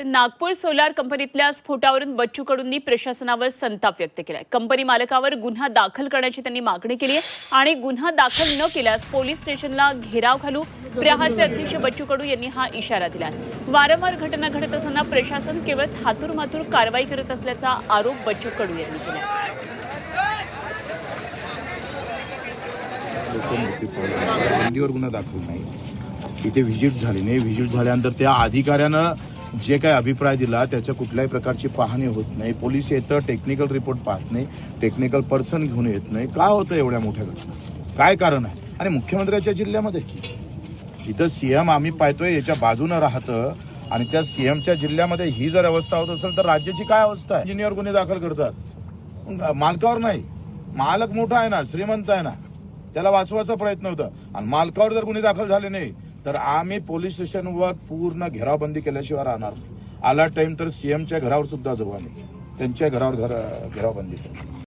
तर नागपूर सोलार कंपनीतल्या स्फोटावरून बच्चू कडूंनी प्रशासनावर संताप व्यक्त केलाय. कंपनी मालकावर गुन्हा दाखल करण्याची त्यांनी मागणी केली आहे आणि गुन्हा दाखल न केल्यास पोलीस स्टेशनला घेराव घालू प्रहारचे अध्यक्ष बच्चू कडू यांनी हा इशारा दिला वारंवार घटना घडत असताना प्रशासन केवळ थातूरमातूर कारवाई करत असल्याचा आरोप बच्चू कडू यांनी केला गुन्हा दाखल नाही. तिथे व्हिजिट झाली नाही. व्हिजिट झाल्यानंतर त्या अधिकाऱ्यानं जे काही अभिप्राय दिला त्याच्या कुठल्याही प्रकारची पाहणी होत नाही. पोलीस येतं टेक्निकल रिपोर्ट पाहत नाही. टेक्निकल पर्सन घेऊन येत नाही. का होतं एवढ्या मोठ्या घटना? काय कारण आहे? आणि मुख्यमंत्र्याच्या जिल्ह्यामध्ये? जिथं सीएम आम्ही पाहतोय याच्या बाजूनं राहतं आणि त्या सीएमच्या जिल्ह्यामध्ये ही जर अवस्था होत असेल तर राज्याची काय अवस्था आहे? इंजिनियर गुन्हे दाखल करतात. मालकावर नाही. मालक मोठा आहे ना श्रीमंत आहे ना. त्याला वाचवायचा प्रयत्न होता. आणि मालकावर जर गुन्हे दाखल झाले नाही तर आम्ही पोलीस स्टेशनवर पूर्ण घेरावबंदी केल्याशिवाय राहणार आला टाइम तर सीएमच्या घरावर सुद्धा जाऊ आम्ही. त्यांच्या घरावर घर घेरावबंदी करू.